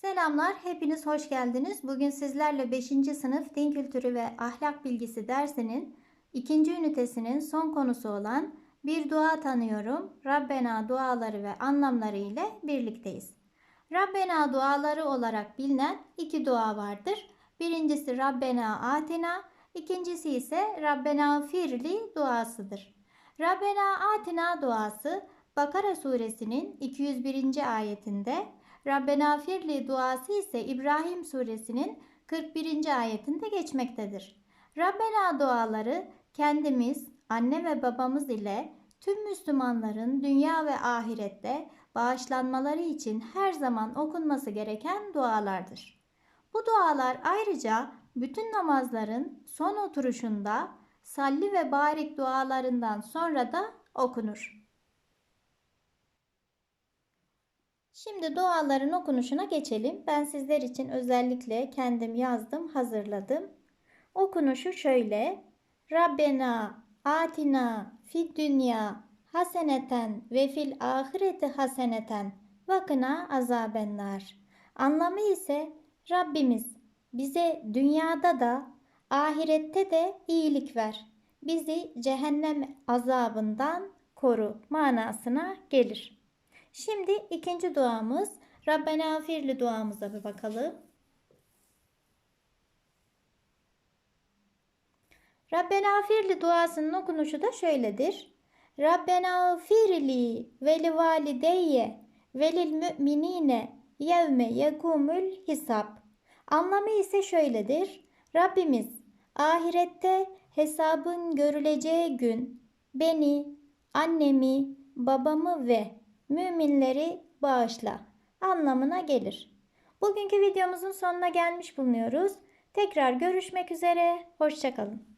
Selamlar, hepiniz hoş geldiniz. Bugün sizlerle 5. sınıf din kültürü ve ahlak bilgisi dersinin ikinci ünitesinin son konusu olan bir dua tanıyorum. Rabbena duaları ve anlamları ile birlikteyiz. Rabbena duaları olarak bilinen iki dua vardır. Birincisi Rabbena atina, ikincisi ise Rabbena firli duasıdır. Rabbena atina duası Bakara suresinin 201. ayetinde Rabbena firli duası ise İbrahim suresinin 41. ayetinde geçmektedir. Rabbena duaları kendimiz, anne ve babamız ile tüm Müslümanların dünya ve ahirette bağışlanmaları için her zaman okunması gereken dualardır. Bu dualar ayrıca bütün namazların son oturuşunda salli ve barik dualarından sonra da okunur. Şimdi duaların okunuşuna geçelim. Ben sizler için özellikle kendim yazdım, hazırladım. Okunuşu şöyle. Rabbena atina fid dünya haseneten ve fil ahireti haseneten vakına azabennar. Anlamı ise Rabbimiz bize dünyada da ahirette de iyilik ver. Bizi cehennem azabından koru manasına gelir. Şimdi ikinci duamız Rabbena firli duamıza bir bakalım. Rabbena firli duasının okunuşu da şöyledir. Rabbena firli ve li valideyye ve müminine yevme yekumul hisab. Anlamı ise şöyledir. Rabbimiz ahirette hesabın görüleceği gün beni, annemi, babamı ve müminleri bağışla anlamına gelir. Bugünkü videomuzun sonuna gelmiş bulunuyoruz. Tekrar görüşmek üzere. Hoşçakalın.